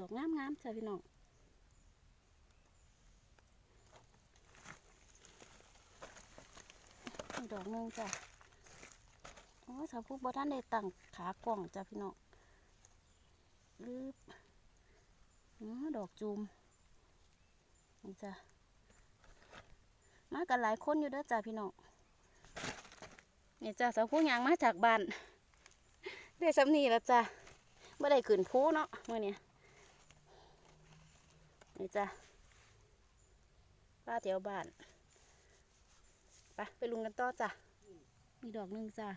ดอกงามๆจ้ะพี่น้องดอกนึงจ้ะโอ้สาวผู้บ่ท่านได้ตั้งขากล่องจ้ะพี่น้องอึบดอกจูมนี่จ้ะมากันหลายคนอยู่เด้อจ้ะพี่น้องนี่จ้ะสาวผู้ยางมาจากบ้านได้สำนีแล้วจ้ะไม่ได้ขึ้นภูเนาะเมื่อเนี้ย นี่จ้ะป้าเตียวบ้านไปไปลุงกันต่อจ้ะ มีดอกหนึงจ้ะ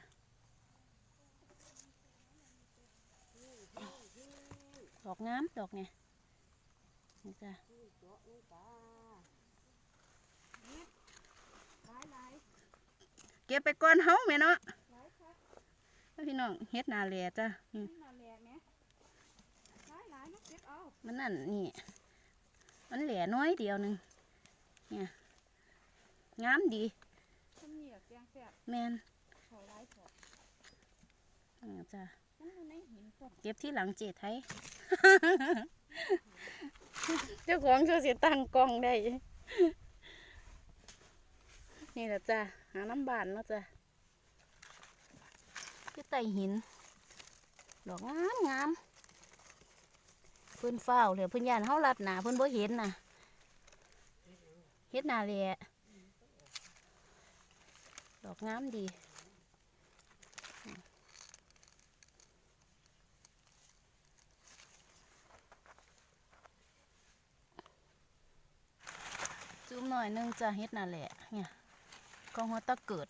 ดอกงามดอกเนี่ยนี่จ้ะเก็บไปก่อนเฮาแม่เนาะพี่น้องเฮ็ดนาแลจ้ะอืมมาแหลกไหมหลายหลายๆนะเก็บเอามันนั่นนี่ มันเหลือน้อยเดียวหนึงเนี่ยงามดีต้นเหนียวแกงแซ่บแมนขอหลายขออ่าจ้ะมันอยู่ในหินพวกเก็บที่หลังเจไทยเจ้าของช่วยเสียตังค์กล้องได้ นี่แหละจ้ะหาน้ำบานเนาะจ้ะคือไต่หิน ดอกงามงามเพิ่นเฝ้าวเลยเพิ่นยานเฮาลัดหนาเพิ่นบ่เห็นน่ะเฮ็ดหนาแหละดอกงามดีซูมหน่อยนึงจ้ะเฮ็ดน่ะแหละเนี่ยกองหัวตะเกิด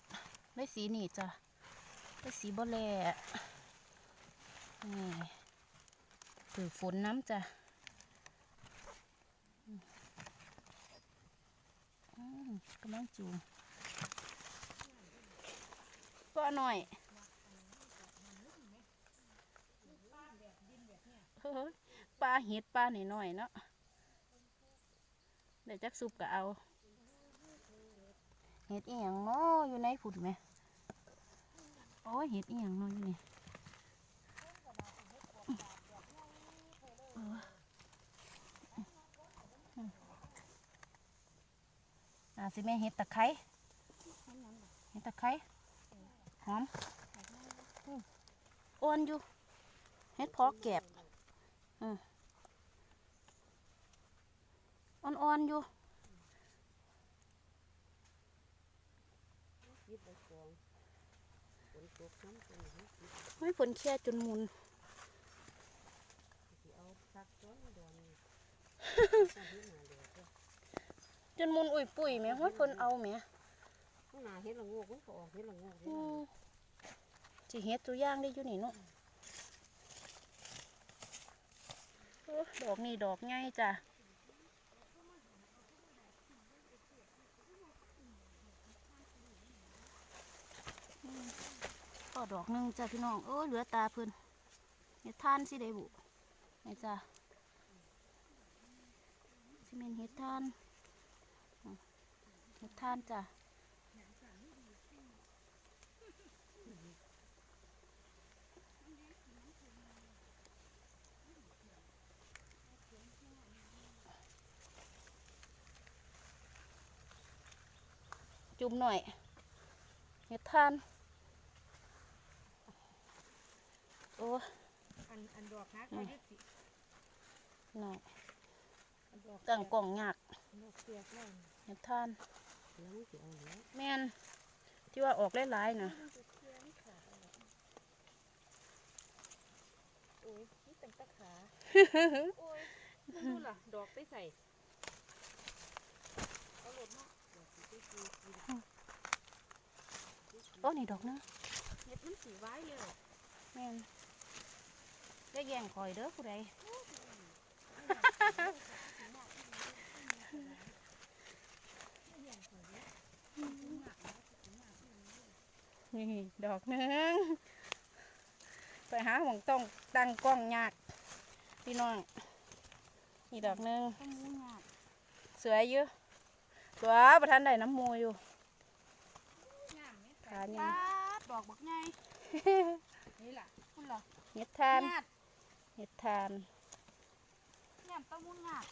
ได้สีนี่จ้ะได้สีบ่แลนี่ ถือฝนน้ำจ้ะกำลังจูมก็หน่อยเฮ้ยปลาเห็ดปลาหน่อยเนาะเดี๋ยวจักซุปก็เอา เห็ดเอียงเนาะอยู่ในผุดไหมโอ้เห็ดเอียงเนาะอยู่นี่ อออาสิแม่เห็ดตะไคร้เห็ดตะไคร้หอมอืมอ้วนอยู่ เห็ดเพอแก็บอืมอ่อนๆอยู่ยิบใบกองฝนตกน้ำเป็นหางสิไม่ฝนแค่จนหมุน สิเอาพักต้นดอนนี่ข้างหน้าเดี๋ยวก็ จนหมุนอุ่ยปุ๋ยแหม่ห้อยฝนเอาแหม่ข้างหน้าเห็ดละโงกมันก็ออกเห็ดละโงกอืมสิเฮ็ดตัวอย่างได้อยู่นี่เนาะโอ้ดอกนี่ดอกง่ายจ้ะอืมก็ดอกหนึงจ้ะพี่น้องเออเหลือตาเพิ่นเฮ็ดทานสิได้บุนี่จ้ะ สิเมนเฮ็ดทานอืมเฮ็ดทานจ้ะจุ่มหน่อยเห็ดทานโอ้อันอันดอกฮักเขายึดสิหน่อยอันดอก ตั้งกล่องยากดอกเสียบแล้วเห็ดทานแล้วมันสิเอาแล้วแม่นที่ว่าออกหลายๆนะโอ้ยนี่เป็นตะขาโอ้ยมึงดูล่ะ ดอกไปใส่เอาหลดเนาะโอ้นี่ดอกหนึงเห็ดมันสีไว้เลยแม่นได้แย่งคอยเด้อผู้ใด นี่ดอกหนึงไปหาหมองต้องตั้งกล้องยากพี่น้องนี่ดอกหนึงต้องมุ่งงานสวยอยู่สวยประทันได้น้ำมูอยู่งามไหมขาใหญ่ปาดดอกบักไงนี่ล่ะคุณล่ะเห็ดทานญาติเห็ดทานย่านตะมุนงาด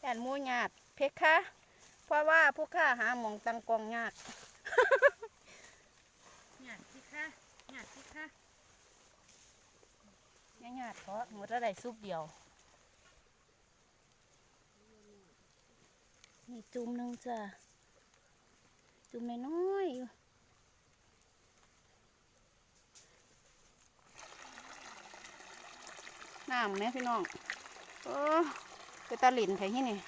แอนหมูหยาดเพชรคะ เพราะว่าผู้ข้าหาหมองตังกองยากหยาดสิคะ หยาดสิคะยาหยาดเพราะหมดอะไรซุปเดียว นี่จุ่มหนึงจ้ะ จุ่มน้อยๆอยู่น้ำไหมพี่น้อง เออไปตาหลินไผที่นี่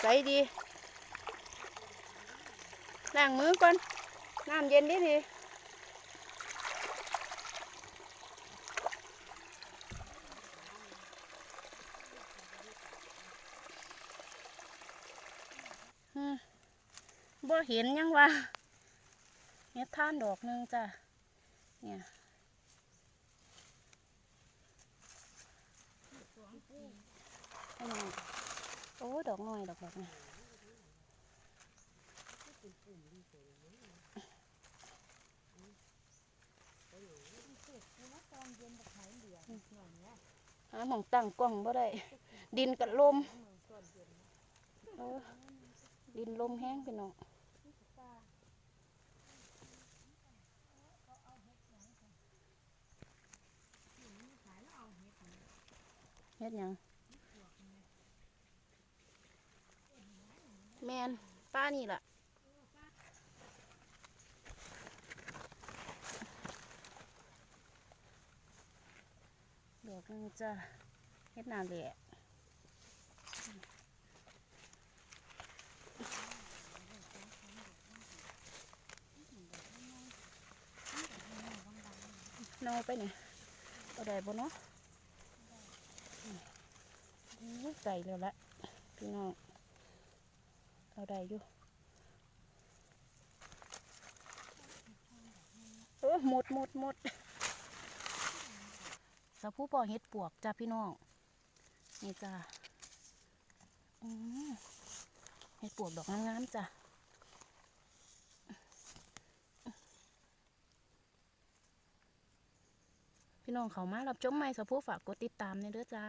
ใสดีล้างมือก่อน น้ำเย็นดีดีอืมบ่เห็นยังวะเฮ็ดท่านดอกหนึงจ้ะ เนี่ยโอ้ ดอกน้อย ดอกดอกนี่ หาหมองตั้งกล้องบ่ได้ ดินกับลมเออดินลมแห้งไปหน่อยเฮ็ดหยังแมนป้านี่ล่ะ ดอกนึงจะเฮ็ดนาแหละเนาไปนี่เอาได้บ่เนาะอืมไก่แล้วละพี่น้องเอาได้อยู่เออหมดหมดหมด สะพูปอเฮ็ดปวกจ้าพี่น้อง นี่จ้าเฮ็ดปวกดอกงามๆจ้ะพี่น้องเขามารับชมใหม่สะพูฝากกดติดตามในเด้อจ้า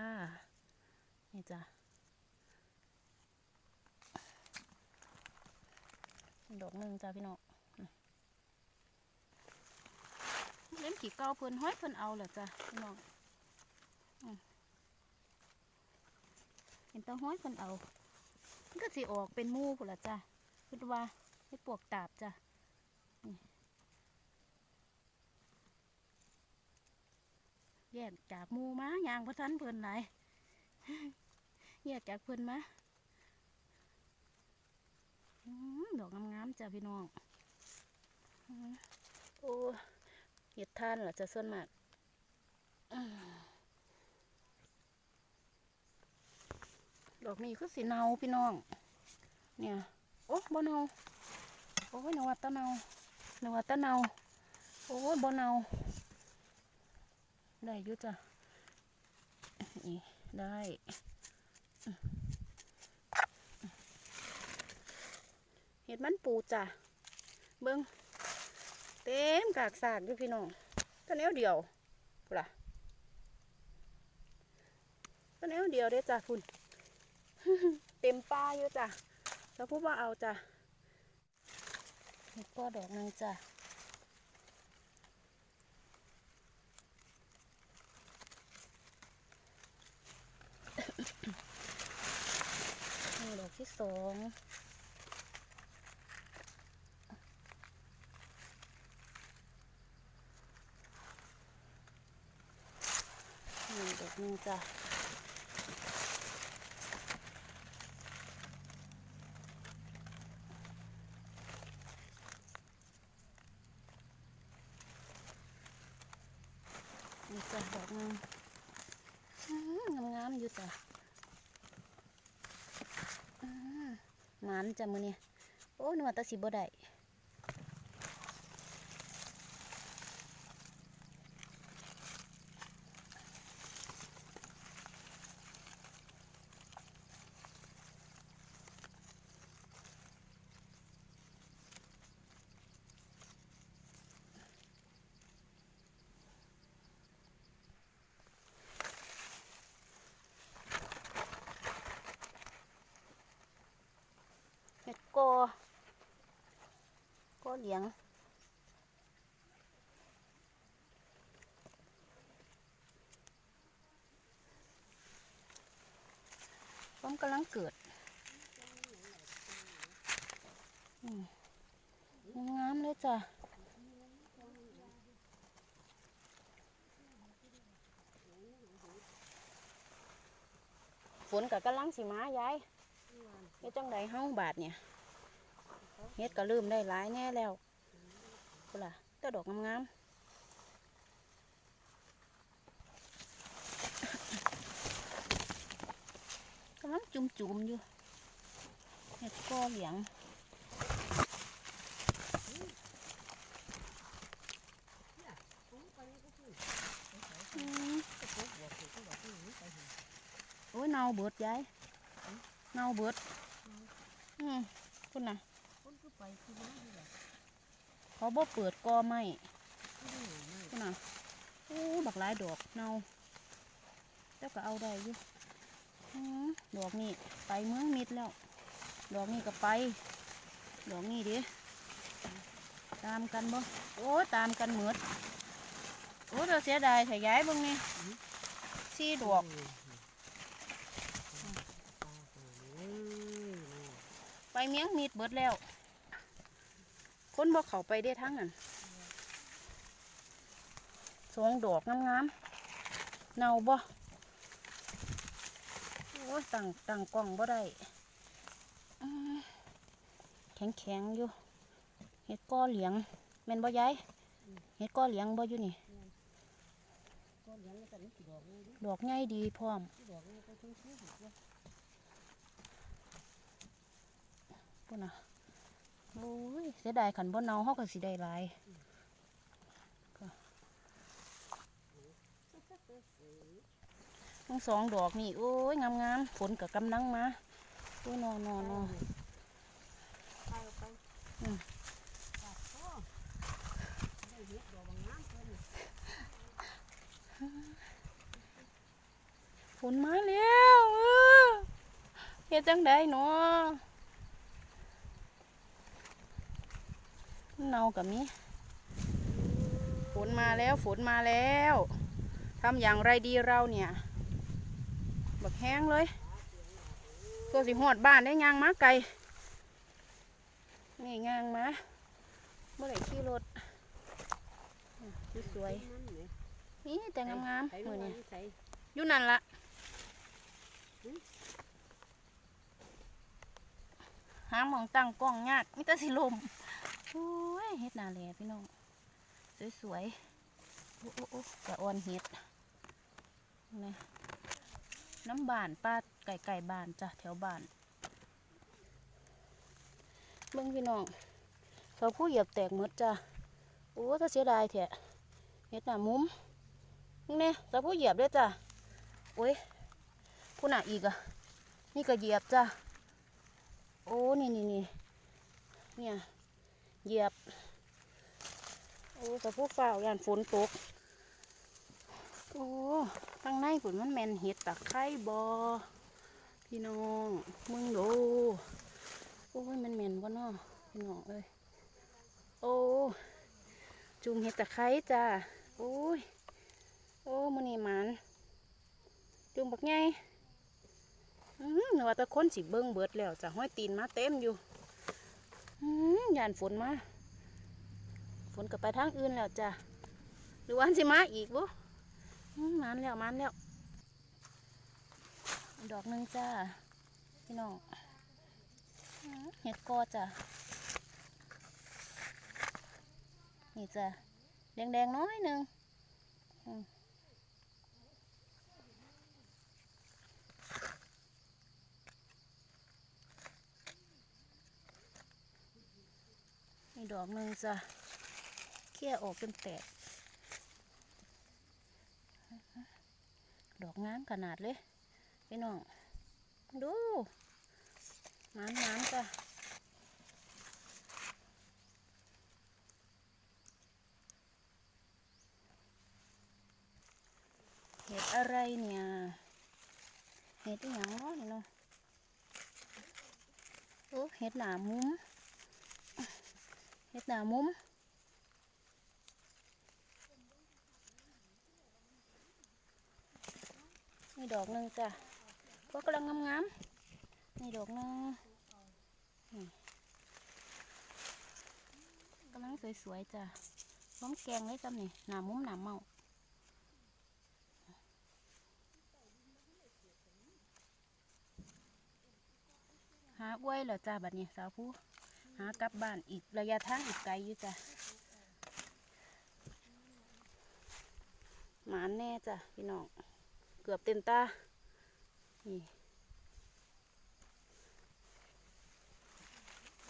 นี่จ้าดอกหนึ่งจ้าพี่น้องเล่นขี่เกาเพิ่นห้อยเพิ่นเอาเหรอจ้าพี่น้องอืม เห็นตาห้อยเพิ่นเอามันก็สิออกเป็นมู่พุ่นละจ้าคิดว่าให้ปวกตาบจ้านี่แยกจากมูมายางพระทันเพิ่นไหลายแยกจากเพิ่นมาดอกงามๆจ้ะพี่น้องโอ้เห็ดท่านเหรอจะส่วนมากอืม ดอกนี้คือสีเนาพี่น้อง เนี่ย โอ้บ่เนาโอ้ยนวัตะเนานวัตะเนาโอ้ยบ่เนาได้ยุจ้ะนี่ได้เห็ดมันปูจ้ะเบิ้งเต็มกากสากอยู่พี่น้องตัวแนวเดียวพุ่นล่ะตัวแนวเดียวเด้จ้ะคุณ เต็มป้าอยู่จ้ะแล้วพูดว่าเอาจ้ะเห็ดอดอกหนึงจ้ะดอกที่สองดอกหนึงจ้ะ จ้ะดอกนึงอื้องามๆอยู่จ้ะอื้อหมันจ้ะมือเนี่ยโอ้หนึกว่าแตะสิบ่ได้ เหลียง ผมกำลังเกิดงามเลยจ้ะฝนกับกำลังสิมายายเฮ็ดจังใดเฮาบาดเนี่ย เฮ็ดก็เริ่มได้หลายแน่แล้วพุ่นล่ะแต่ดอกงามๆกำลังจุ่มๆอยู่เฮ็ดก้อเหลียงโอ้ยเน่าเบิดยายเน่าเบิดอืมคุณน่ะ เขาบ่เปิดกอไม้คือหนูไม่คุณน่ะโอ้บักหลายดอกเนาแล้วก็เอาได้อยู่อืมดอกนี้ไปเมืองมิดแล้ว ดอกนี้ก็ไป ดอกนี้ดิตามกันบ่โอ้ตามกันเหมือดโอ้เราเสียดายถ้าย้ายบิ่งนี่สี่ดอกไปเมียงมีดเบิดแล้ว คนบอกเขาไปได้ทั้งนั้นสองดอกงามๆเนาบ่โอ้ยตั้งตั้งกล้องบ่ได้แข็งแข็งอยู่เห็ดก้อเหลียงแม่นบ่ยายเห็ดก้อเหลียงบ่อยู่นี่ดอกนี่ดิดอกใหญ่ดีพร้อมกี่ดอกนี่ก็ชุ่นอะ โอ้ยเสียดายขันบ่เนาเฮาก็สิได้หลายทั้งสองดอกนี่โอ้ยงามงามๆฝนกับกำลังมาโอ้ยนอนนอนนอนฝนมาแล้วเออเฮ็ดจังได้เนาะ เนากับมีฝนมาแล้วฝนมาแล้วทำอย่างไรดีเราเนี่ย บักแห้งเลย ตัวสิหอดบ้านได้ยางมาไกลนี่ยางมาเมื่อไหร่ขี่รถสวยนี่แต่งามใส่ๆลมือไปนี่อยู่นั่นละหาหมองตั้งกล้องยากมิตรสิลม โอ้ยเฮ็ดนาแลพี่น้อง สวยๆ โอ้โอ้โอ้กระอ่อนเฮ็ดนี่น้ำบานป้าไก่ไก่บานจ้ะแถวบานเบิ่งพี่น้องเขาผู้เหยียบแตกหมดจ้ะโอ้ถ้าเสียดายแท้เฮ็ดหน้ามุมนี่เขาผู้เหยียบด้วยจ้ะโอ้ยผู้หนาอีกอะนี่ก็เหยียบจ้ะโอ้นี่นี่นี่เนี่ย เหยียบ โอ้แต่ผู้ฝ่าวยานฝนตก โอ้ข้างในฝนมันแมนเห็ดตะไคร้บอพี่น้อง มึงดูโอ้ยมันแมนวะเนาะพี่น้องเอ้ยโอ้จุ่มเห็ดตะไคร้จ้าโอ้ยโอ้มันนี่มันจุ่มบักไงอืมนึกว่าตะคนสิเบิ้งเบิดแล้วจ้ะห้อยตีนมาเต็มอยู่ ยานฝนมา ฝนก็ไปทางอื่นแล้วจ้ะ หรือวันสิมาอีกบุมมันแล้วมันแล้ว ดอกหนึ่งจ้า พี่น้อง เห็ดกอจ้ะ นี่จ้ะ แดงๆน้อยหนึ่งอืมนี่ ดอกหนึ่งจ้ะเขี่ยออกจนแตก ดอกงามขนาดเลยพี่น้อง ดูน้ำน้ำจ้ะเห็ดอะไรเนี่ยเห็ดอย่างนาะนี่เนาะโอ้เห็ดหนามุ้ม เฮ็ดหน้ามุมนี่ดอกหนึ่งจ้ะก็กำลังงามๆนี่ดอกหนึ่งนี่กำลังสวยๆจ้ะพร้อมแกงเลยจ้ะนี่หน้ามุมหน้าเมาหาอ้วยเหรอจ้าบัดนี้สาวผู้ หากลับบ้านอีกระยะทางอีกไกลอยู่จ้ะหมานแน่จ้ะพี่น้อง เกือบเต็มตา นี่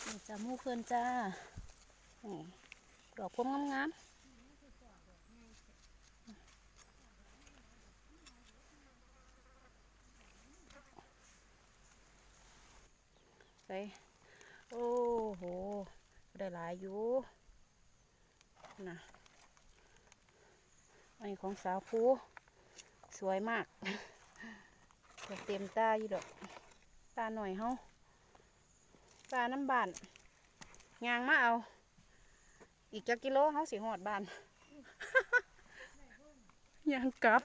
นี่จ้ะมูเพื่อนจ้านี่ดอกพวงงามๆไป โอ้โห ได้หลายอยู่นะอันนี้ของสาวผู้สวยมากเกือบเต็มตาอยู่ดอก ตาหน่อยเฮาตาน้ำบานยางมาเอา อีกจักกิโลเฮาสิหอดบานยางกลับ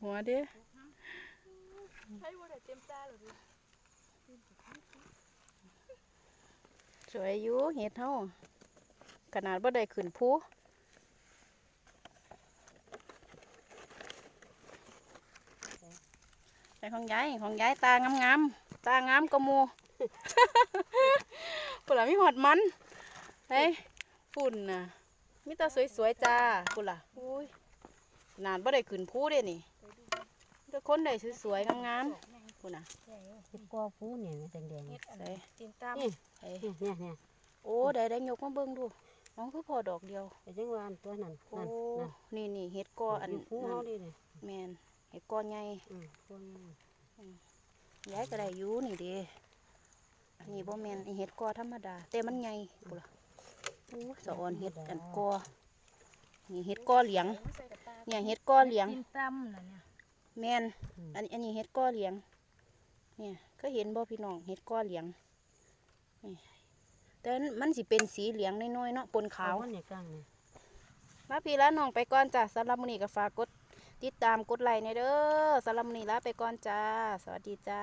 หัวเด้ให้บ่ได้เต็มตาหรือ วยอยู่เห็ดเฮาขนาดบ่ได้ขึ้นภูใส่ของยายของยายตางามๆตางามกว่าหมูปุ่นล่ะมีหอดมันเฮ้ยปุ่นน่ะมีแตาสวยๆจ้าปุ่นล่ะอุ้ยขนาดบ่ได้ขึ้นภูเด้นี่ทุกคนได้สวยๆงามๆปุ่นน่ะเห็ดกอฟูเนี่ยแดงๆเนี่ยใส่เต็มตามนี่ใส่เนี่ยเนี่ยโอ้ได้ได้ยกมาเบิ่งดูน้องคือพอดอกเดียวไอ้จังหวะอันตัวนั้นโอ้นั่นนั่นนี่นี่เห็ดกออันฟูนั้เฮานดิเนี่ยแมนเห็ดกอใหญ่อืมพวกนี้ย้ายก็ได้อยู่นี่เด้อันนี้บ่แมนไอ้เห็ดกอธรรมดา แต่มันใหญ่ปุล่ะโอ้สะออนเห็ดอันกอนี่เห็ดกอเหลียงใส่กับตาเนี่ยเห็ดกอเหลียงกินตํน่ะเนี่ยแมนอันอันนี้เห็ดกอเหลียง เนี่ยก็เห็นบ่พี่น้องเห็ดกอเหลียงนี่ แต่มันสิเป็นสีเหลืองน้อยๆเนาะปนขาขาววเนี่ยกลางเนี่ยมาพี่แล้วน้องไปก่อนจ้ะสำหรับมื้อนี้ก็ฝากกดติดตามกดไลค์ในเด้อสำหรับมื้อนี้ลาไปก่อนจ้า สวัสดีจ้า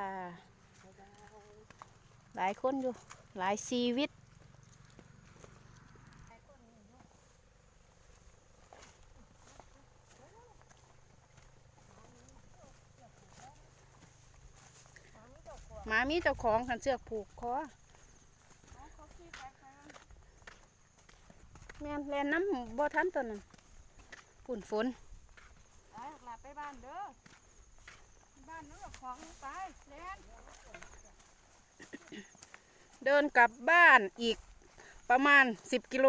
หลายคนอยู่ หลายชีวิตหมามีเจ้าของขันเสือกผูกคอ แม่นแลนน้ำบ่ทันตัวนั้นฝุ่นฝนไปหลับไปบ้านเด้อ บ้านนู้นเอาของไปแล่นเดินกลับบ้านอีกประมาณสิบกิโล